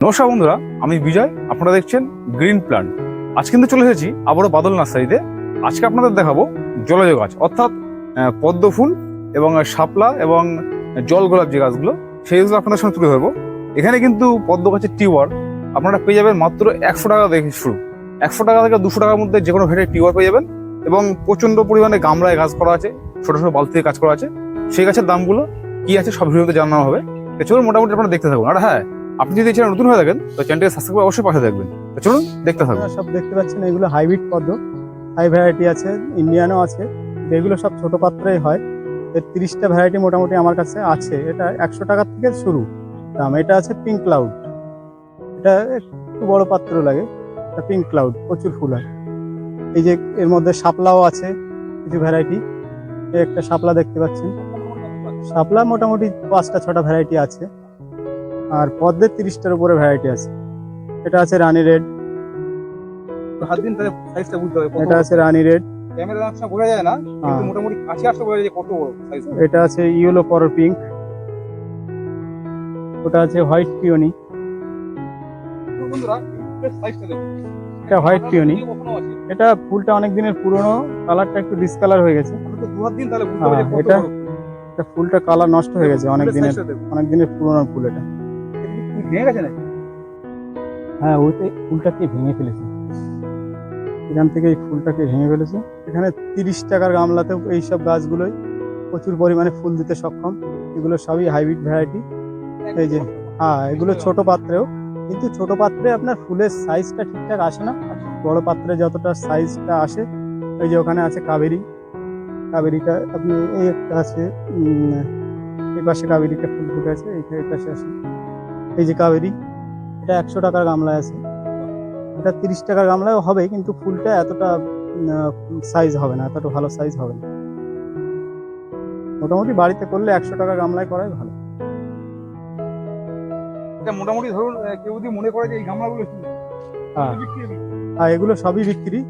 নমস্কার বন্ধুরা, আমি বিজয়, আপনারা দেখছেন গ্রিন প্ল্যান্ট আজ কিন্তু চলে এসেছি আবারও বাদল নার্সারিতে। আজকে আপনাদের দেখাবো জলজ গাছ, অর্থাৎ পদ্ম ফুল এবং শাপলা এবং জল গোলাপ যে গাছগুলো, সেই গাছগুলো আপনাদের সঙ্গে তুলে ধরবো। এখানে কিন্তু পদ্ম গাছের টিউবার আপনারা পেয়ে যাবেন মাত্র একশো টাকা দেখে শুরু। একশো টাকা থেকে দুশো টাকার মধ্যে যে কোনো ভেরাইটি টিউবার পেয়ে যাবেন এবং প্রচণ্ড পরিমাণে গামলায় গাছ করা আছে, ছোটো ছোট বালতিতে কাজ করা আছে। সেই গাছের দামগুলো কি আছে সব ভিডিওতে জানানো হবে। চলুন মোটামুটি আপনারা দেখতে থাকুন। আর হ্যাঁ আপনি যদি চ্যানেল নতুন হয়ে থাকেন, তো চ্যানেলটিকে সাবস্ক্রাইব করে অবশ্যই পাশে থাকবেন। চলুন, দেখতে থাকুন। সব দেখতে পাচ্ছেন, এগুলো হাইব্রিড পদ্ম। হাই ভ্যারাইটি আছে ইন্ডিয়ানও আছে। এগুলো সব ছোট পাত্রেই হয়। এর তিরিশটা ভ্যারাইটি মোটামুটি আমার কাছে আছে। এটা একশো টাকার থেকে শুরু দাম। এটা আছে পিঙ্ক ক্লাউড এটা একটু বড় পাত্র লাগে। এটা পিঙ্ক ক্লাউড প্রচুর ফুল হয়। এই যে এর মধ্যে শাপলাও আছে, কিছু ভ্যারাইটি একটা শাপলা দেখতে পাচ্ছেন। শাপলা মোটামুটি পাঁচটা, ছটা ভ্যারাইটি আছে। আর পদ্মের তিরিশটার উপরে ভ্যারাইটি আছে। এটা আছে রানী রেড। হাত দিন তাহলে সাইজটা বুঝতে হবে এটা আছে রানী রেড। ক্যামেরা আসলে বোঝা যায় না কিন্তু হ্যাঁ। মোটামুটি কাছে আসলে বোঝা যায় কত বড় সাইজ এটা আছে ইয়েলো পর পিঙ্ক ওটা আছে হোয়াইট পিওনি বন্ধুরা সাইজটা দেখুন এটা হোয়াইট পিওনি এটা ফুলটা অনেক দিনের পুরনো কালারটা একটু ডিসকালার হয়ে গেছে। পারছি হ্যাঁ, কত এটা- এটা ফুলটা কালার নষ্ট হয়ে গেছে অনেক দিনের। অনেক দিনের পুরনো ফুল এটা। কি ভেঙে গেছে নাকি? হ্যাঁ ওতে ফুলটাকে ভেঙে ফেলেছে। এখান থেকে এই ফুলটাকে ভেঙে ফেলেছে। এখানে তিরিশ টাকার গামলাতেও এইসব গাছগুলোই প্রচুর পরিমাণে ফুল দিতে সক্ষম। এগুলো সবই হাইব্রিড ভ্যারাইটি। এই যে হ্যাঁ এগুলো ছোট পাত্রেও। কিন্তু ছোট পাত্রে আপনার ফুলের সাইজটা ঠিকঠাক আসে না। বড় পাত্রে যতটা সাইজটা আসে, এই যে ওখানে আছে কাবেরি। কাবেরিটা আপনি এই একটা আছে এই পাশে কাবেরিটা ফুল ফুটে আছে এই এই পাশে আছে এই যে কাবেরি এটা একশো টাকার গামলায় আছে। এটা তিরিশ টাকার গামলায় হবে কিন্তু ফুলটা এতটা সাইজ হবে না এতটা ভালো সাইজ হবে না। মোটামুটি বাড়িতে করলে একশো টাকার গামলায় করাই ভালো। এটা মোটামুটি ধরুন কেউ যদি মনে করে যে এই গামলাগুলো হ্যাঁ। আর এগুলো সবই বিক্রি।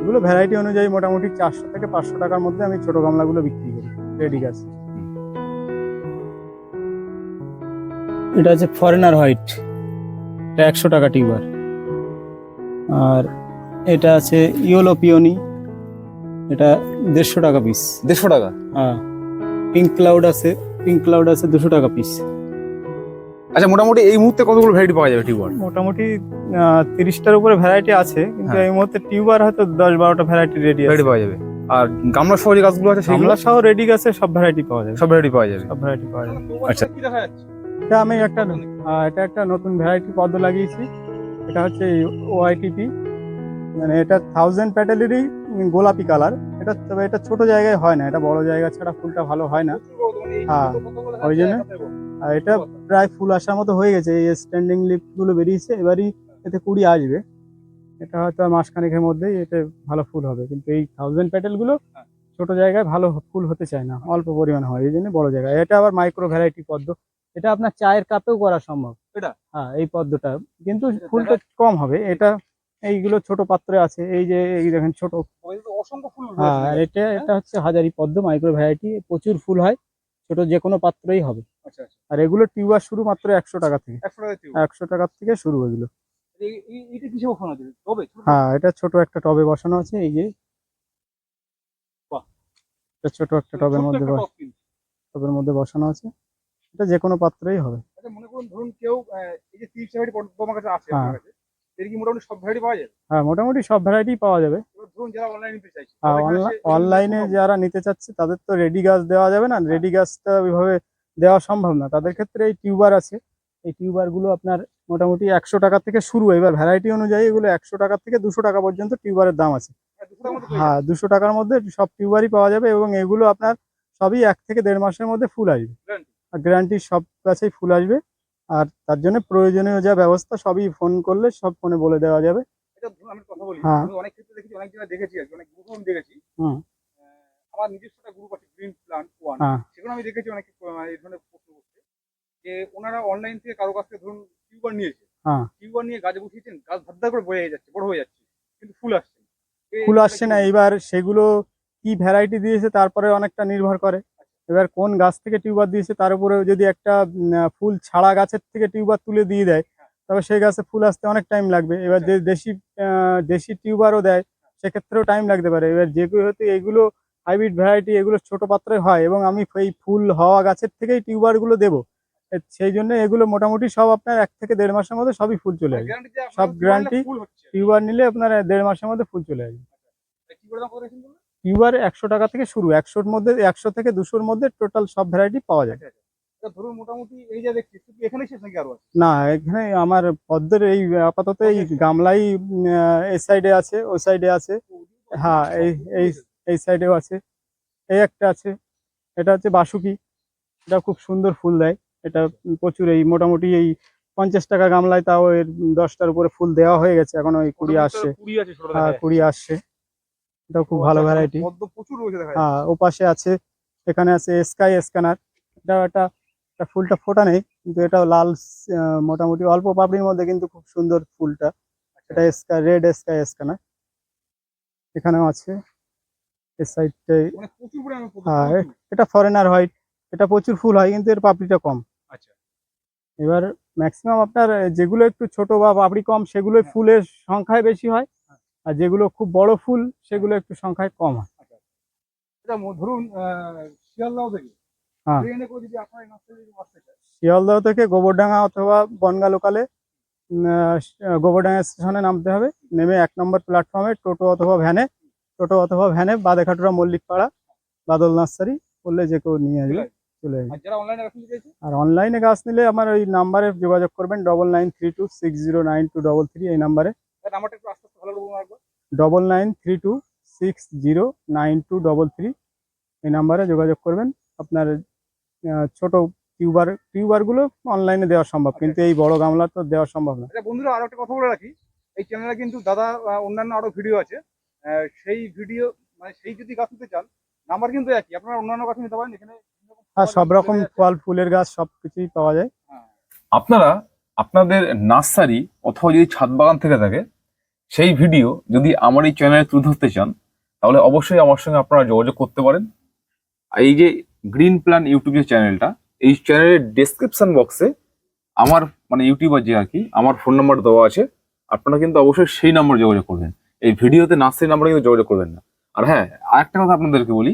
এগুলো ভ্যারাইটি অনুযায়ী মোটামুটি চারশো থেকে পাঁচশো টাকার মধ্যে আমি ছোট গামলাগুলো বিক্রি করি রেডি গাছ এটা হচ্ছে ফরেনার হোয়াইট এটা একশো টাকা টিউবার। আর এটা আছে ইয়োলো পিওনি। এটা দেড়শো টাকা পিস দেড়শো টাকা? হ্যাঁ। পিঙ্ক ক্লাউড আছে। পিঙ্ক ক্লাউড আছে দুশো টাকা পিস আচ্ছা মোটামুটি এই মুহূর্তে কতগুলো ভ্যারাইটি পাওয়া যাবে টিউবার? মোটামুটি তিরিশটার উপরে ভ্যারাইটি আছে কিন্তু হ্যাঁ। এই মুহূর্তে টিউবার হয়তো দশ বারোটা ভ্যারাইটি রেডি ভ্যারাইটি পাওয়া যাবে। আর গামলা সহ যে গাছগুলো আছে সেগুলো? সহ রেডি গাছে সব ভ্যারাইটি পাওয়া যাবে। সব ভ্যারাইটি পাওয়া যাবে। সব ভ্যারাইটি পাওয়া যাবে। আচ্ছা। কি দেখা যাচ্ছে এটা আমি একটা এটা একটা নতুন ভ্যারাইটি পদ্ম লাগিয়েছি। এটা হচ্ছে ওআইটিপি মানে এটা থাউজেন্ড প্যাটেলেরই গোলাপি কালার এটা তবে এটা ছোট জায়গায় হয় না এটা বড় জায়গা ছাড়া ফুলটা ভালো হয় না। হ্যাঁ, ওই জন্য। আর এটা প্রায় ফুল আসার মতো হয়ে গেছে এই স্ট্যান্ডিং লিফগুলো বেরিয়েছে এবারই এতে কুড়ি আসবে। এটা হয়তো মাসখানেকের মধ্যেই এতে ভালো ফুল হবে কিন্তু এই থাউজেন্ড প্যাটেলগুলো হ্যাঁ। ছোট জায়গায় ভালো ফুল হতে চায় না অল্প পরিমাণ হয় এই জন্য বড় জায়গায় এটা আবার মাইক্রো ভ্যারাইটি পদ্ম। এটা আপনার চায়ের কাপেও করা সম্ভব। এটা? হ্যাঁ এই পদ্মটা। কিন্তু ফুলটা কম হবে। এটা এইগুলো ছোট পাত্রে আছে। এই যে এই দেখেন ছোট। অসংখ্য ফুল হ্যাঁ এটা এটা হচ্ছে হাজারি পদ্ম মাইক্রো ভ্যারাইটি প্রচুর ফুল হয়। ছোট যে কোনো পাত্রেই হবে। আচ্ছা আচ্ছা। আর এগুলো টিউবার শুরু মাত্র একশো টাকা থেকে। একশো টাকা একশো টাকার থেকে শুরু এগুলো। তবে হ্যাঁ এটা ছোট একটা টবে বসানো আছে। এই যে ছোট একটা টবের মধ্যে টবের মধ্যে বসানো আছে। এটা যে কোনো পাত্রেই হবে। আচ্ছা মনে করুন ধরুন কেউ এই যে তিরিশ ভ্যারাইটি আমার কাছে আছে হ্যাঁ। কাছে এর কি মোটামুটি সব ভ্যারাইটি পাওয়া যাবে? হ্যাঁ মোটামুটি সব ভ্যারাইটি পাওয়া যাবে। ধরুন যারা অনলাইন নিতে চাইছে এগুলো অনলাইনে যারা নিতে চাচ্ছে তাদের তো রেডি গাছ দেওয়া যাবে না। রেডি গাছটা ওইভাবে দেওয়া সম্ভব না। তাদের ক্ষেত্রে এই টিউবার আছে। এই টিউবারগুলো আপনার মোটামুটি একশো টাকা থেকে শুরু। এবার ভ্যারাইটি অনুযায়ী এগুলো একশো টাকা থেকে দুশো টাকা পর্যন্ত টিউবারের দাম আছে। হ্যাঁ, দুশো টাকার মধ্যে হ্যাঁ মধ্যে সব টিউবারই পাওয়া যাবে এবং এগুলো আপনার সবই এক থেকে দেড় মাসের মধ্যে ফুল আসবে? আর গ্যারান্টি সব গাছেই ফুল আসবে। আর তার জন্য প্রয়োজনীয় যা ব্যবস্থা সবই ফোন করলে সব ফোনে বলে দেওয়া যাবে। আমি কথা বলি। হ্যাঁ। অনেক ক্ষেত্রে দেখেছি অনেক জায়গায় দেখেছি অনেক গ্রুপ দেখেছি। আমার নিজস্ব একটা গ্রুপ আছে গ্রিন প্লান্ট ওয়ান হ্যাঁ। আমি দেখেছি অনেক এই ধরনের প্রশ্ন করছে যে ওনারা অনলাইন থেকে কারও কাছ থেকে ধরুন টিউবার নিয়েছে। হ্যাঁ। টিউবার নিয়ে গাছে বসিয়েছেন গাছ ধার করে বয়ে যাচ্ছে বড় হয়ে যাচ্ছে কিন্তু ফুল আসছে। ফুল আসছে না? এইবার সেগুলো কি ভ্যারাইটি দিয়েছে তারপরে অনেকটা নির্ভর করে। এবার কোন গাছ থেকে টিউবার দিয়েছে তার উপরে যদি একটা ফুল ছাড়া গাছের থেকে টিউবার তুলে দিয়ে দেয় তবে সেই গাছে ফুল আসতে অনেক টাইম লাগবে। এবার যে দেশি দেশি টিউবারও দেয় সেক্ষেত্রেও টাইম লাগতে পারে। এবার যেগুলো হয়তো এগুলো হাইব্রিড ভ্যারাইটি এগুলো ছোট পাত্রে হয় এবং আমি এই ফুল হওয়া গাছের থেকেই টিউবারগুলো দেবো সেই জন্য এগুলো মোটামুটি সব আপনার এক থেকে দেড় মাসের মধ্যে সবই ফুল চলে আসবে। সব গ্যারান্টি টিউবার নিলে আপনার দেড় মাসের মধ্যে ফুল চলে আসবে। টিউবার একশো টাকা থেকে শুরু একশোর মধ্যে একশো থেকে দুশোর মধ্যে টোটাল সব ভ্যারাইটি পাওয়া যায়। ধরুন মোটামুটি এই যে দেখছি শুধু শেষ নাকি আরও আছে? না এখানে আমার পদ্মের এই আপাতত এই গামলাই উম, আহ, এই সাইডে আছে ওই সাইডে আছে। হ্যাঁ এই এই এই সাইডেও আছে। এই একটা আছে এটা হচ্ছে বাসুকি। এটা খুব সুন্দর ফুল দেয়। এটা প্রচুর এই মোটামুটি এই পঞ্চাশ টাকা গামলায় তাও এর দশটার উপরে ফুল দেওয়া হয়ে গেছে। এখন ওই কুড়ি আসছে। কুড়ি হ্যাঁ কুড়ি আসছে। এটাও খুব ভালো ভ্যারাইটি প্রচুর রয়েছে দেখা হ্যাঁ ও পাশে আছে এখানে আছে স্কাই স্ক্যানার এটা একটা ফুলটা ফোটা নেই কিন্তু এটাও লাল মোটামুটি অল্প পাপড়ির মধ্যে কিন্তু খুব সুন্দর ফুলটা। এটা স্কাই রেড স্কাই স্ক্যানার এখানেও আছে এই সাইডটাই মানে প্রচুর হ্যাঁ, প্রচুর। এটা ফরেনার হোয়াইট এটা প্রচুর ফুল হয় কিন্তু এর পাপড়িটা কম। আচ্ছা। এবার ম্যাক্সিমাম আপনার যেগুলো একটু ছোট বা পাপড়ি কম সেগুলো ফুলের সংখ্যায় বেশি হয়। আর যেগুলো খুব বড় ফুল সেগুলো একটু সংখ্যায় কম হয়। ধরুন আহ, শিয়ালদাহ থেকে। হ্যাঁ। শিয়ালদহ থেকে গোবরডাঙ্গা অথবা বনগা লোকালে গোবরডাঙ্গা স্টেশনে নামতে হবে। নেমে এক নম্বর প্ল্যাটফর্মে টোটো অথবা ভ্যানে টোটো অথবা ভ্যানে বাদেখাটুরা মল্লিকপাড়া বাদল নার্সারি বললে যে কেউ নিয়ে আসবে চলে আসবে। আর অনলাইনে আর অনলাইনে গাছ নিলে আমার ওই নাম্বারে যোগাযোগ করবেন double nine three two six zero nine two double three এই নাম্বারে double nine three two six zero nine two double three এই নাম্বারে যোগাযোগ করবেন। আপনার আহ, ছোট টিউবার টিউবারগুলো অনলাইনে দেওয়া সম্ভব কিন্তু এই বড় গামলা তো দেওয়া সম্ভব না। আচ্ছা বন্ধুরা আরও একটা কথা বলে রাখি। এই চ্যানেলে কিন্তু দাদা আহ, অন্যান্য আরও ভিডিও আছে। আহ, সেই ভিডিও মানে সেই যদি গাছ নিতে চান নাম্বার কিন্তু একই। আপনারা অন্যান্য গাছ নিতে পারেন এখানে হ্যাঁ সব রকম ফল ফুলের গাছ সব কিছুই পাওয়া যায়। আপনারা আপনাদের নার্সারি অথবা যদি ছাদ বাগান থেকে থাকে সেই ভিডিও যদি আমার এই চ্যানেলে তুলে ধরতে চান, তাহলে অবশ্যই আমার সঙ্গে আপনারা যোগাযোগ করতে পারেন। এই যে গ্রিন প্ল্যান ইউটিউব যে চ্যানেলটা এই চ্যানেলের ডেসক্রিপশন বক্সে আমার মানে ইউটিউবার যে আর কি, আমার ফোন নাম্বার দেওয়া আছে। আপনারা কিন্তু অবশ্যই সেই নাম্বার যোগাযোগ করবেন। এই ভিডিওতে নার্সারি নাম্বারে কিন্তু যোগাযোগ করবেন না। আর হ্যাঁ আরেকটা কথা আপনাদেরকে বলি,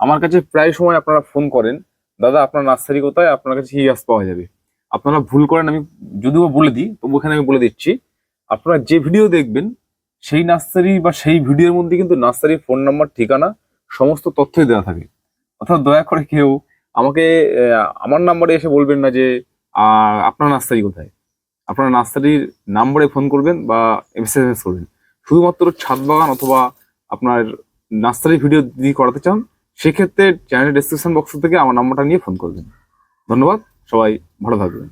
আমার কাছে প্রায় সময় আপনারা ফোন করেন, দাদা, আপনার নার্সারি কোথায়? আপনার কাছে কি গাছ পাওয়া যাবে। আপনারা ভুল করেন, আমি যদিও বলে দিই, তবু এখানে আমি বলে দিচ্ছি, আপনারা যে ভিডিও দেখবেন সেই নার্সারি বা সেই ভিডিওর মধ্যে কিন্তু নার্সারির ফোন নাম্বার ঠিকানা, সমস্ত তথ্যই দেওয়া থাকে। অর্থাৎ দয়া করে কেউ আমাকে আমার নাম্বারে এসে বলবেন না যে আপনার নার্সারি কোথায়? আপনার নার্সারির নাম্বারে ফোন করবেন বা এস এম এস করবেন। শুধুমাত্র ছাদ বাগান অথবা আপনার নার্সারি ভিডিও যদি করাতে চান, সেক্ষেত্রে চ্যানেল ডিসক্রিপশন বক্স থেকে আমার নাম্বারটা নিয়ে ফোন করবেন। ধন্যবাদ, সবাই ভালো থাকবেন।